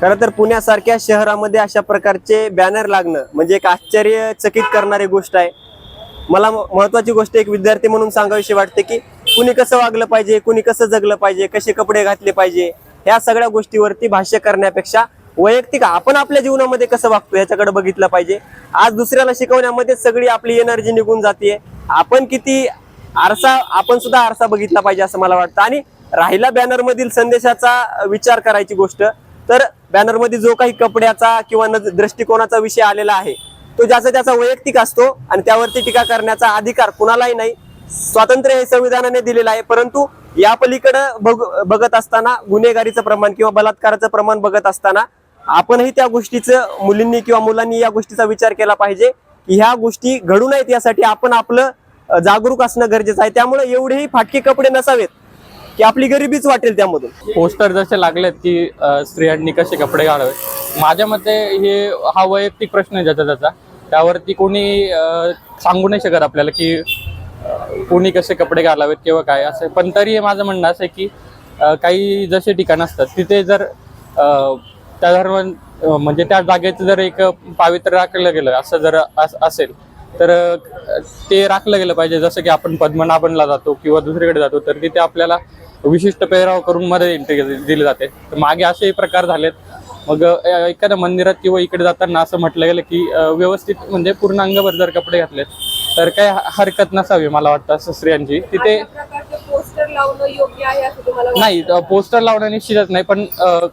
खरं तर पुण्यासारख्या शहरामध्ये अशा प्रकारचे बॅनर लागणं म्हणजे एक आश्चर्यचकित करणारी गोष्ट आहे. मला महत्वाची गोष्ट एक विद्यार्थी म्हणून सांगावीशी वाटते की कुणी कसं वागलं पाहिजे कुणी कसं जगलं पाहिजे कसे कपडे घातले पाहिजे ह्या सगळ्या गोष्टीवरती भाष्य करण्यापेक्षा वैयक्तिक आपण आपल्या जीवनामध्ये कसं वागतो ह्याच्याकडे बघितलं पाहिजे. आज दुसऱ्याला शिकवण्यामध्ये सगळी आपली एनर्जी निघून जाते आपण किती आरसा आपण सुद्धा आरसा बघितला पाहिजे असं मला वाटतं. आणि राहिला बॅनर मधील संदेशाचा विचार करायची गोष्ट तर बॅनरमध्ये जो काही कपड्याचा किंवा दृष्टिकोनाचा विषय आलेला आहे तो ज्याचा त्याचा वैयक्तिक असतो आणि त्यावरती टीका करण्याचा अधिकार कुणालाही नाही. स्वातंत्र्य हे संविधानाने दिलेलं आहे परंतु या पलीकडं बघ बघत असताना गुन्हेगारीचं प्रमाण किंवा बलात्काराचं प्रमाण बघत असताना आपणही त्या गोष्टीचं मुलींनी किंवा मुलांनी या गोष्टीचा विचार केला पाहिजे की ह्या गोष्टी घडू नयेत यासाठी आपण आपलं जागरूक असणं गरजेचं आहे. त्यामुळे एवढेही फाटके कपडे नसावेत. की आपली गरिबीच वाटेल त्यामधून. पोस्टर जसे लागलेत की अ, स्त्रियांनी कसे कपडे घालावे. माझ्या मते हे हा वैयक्तिक प्रश्न आहे ज्याचा त्याचा. त्यावरती कोणी अ, सांगू नाही शकत आपल्याला की अ, कोणी कसे कपडे घालावेत किंवा काय असं. पण तरी हे माझं म्हणणं असं आहे की अ, काही जसे ठिकाण असतात तिथे जर अ, त्या धर्म अ, म्हणजे त्या जागेचं जर एक पावित्र्य राखलं गेलं असं जर अस- असेल तर अ, ते राखलं गेलं पाहिजे. जसं की आपण पद्मनाभनला जातो किंवा दुसरीकडे जातो तर तिथे आपल्याला विशिष्ट पेहराव करून मध्ये एंट्री दिली जाते. तर मागे असेही प्रकार झालेत. मग एखाद्या मंदिरात किंवा इकडे जाताना असं म्हटलं गेलं की व्यवस्थित म्हणजे पूर्ण अंगभर जर कपडे घातले तर ह- हरकत नसावी मला वाटतं स्त्रियांची. तिथे पोस्टर लावणं योग्य आहे असं तुम्हाला वाटतं? नाही पोस्टर लावणं निश्चितच नाही पण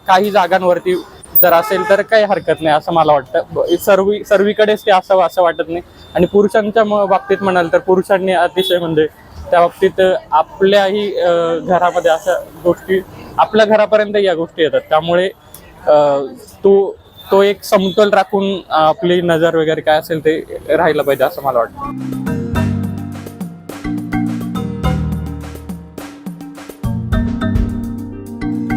काही जागांवरती जर असेल तर काही हरकत नाही असं मला वाटतं. सर्व सर्वीकडेच ते असावं असं वाटत नाही. आणि पुरुषांच्या बाबतीत म्हणाल तर पुरुषांनी अतिशय म्हणजे त्या बाबतीत आपल्याही घरामध्ये अशा गोष्टी आपल्या घरापर्यंत या गोष्टी येतात. त्यामुळे तो तो एक समतोल राखून आपली नजर वगैरे काय असेल ते राहिलं पाहिजे असं मला वाटतं.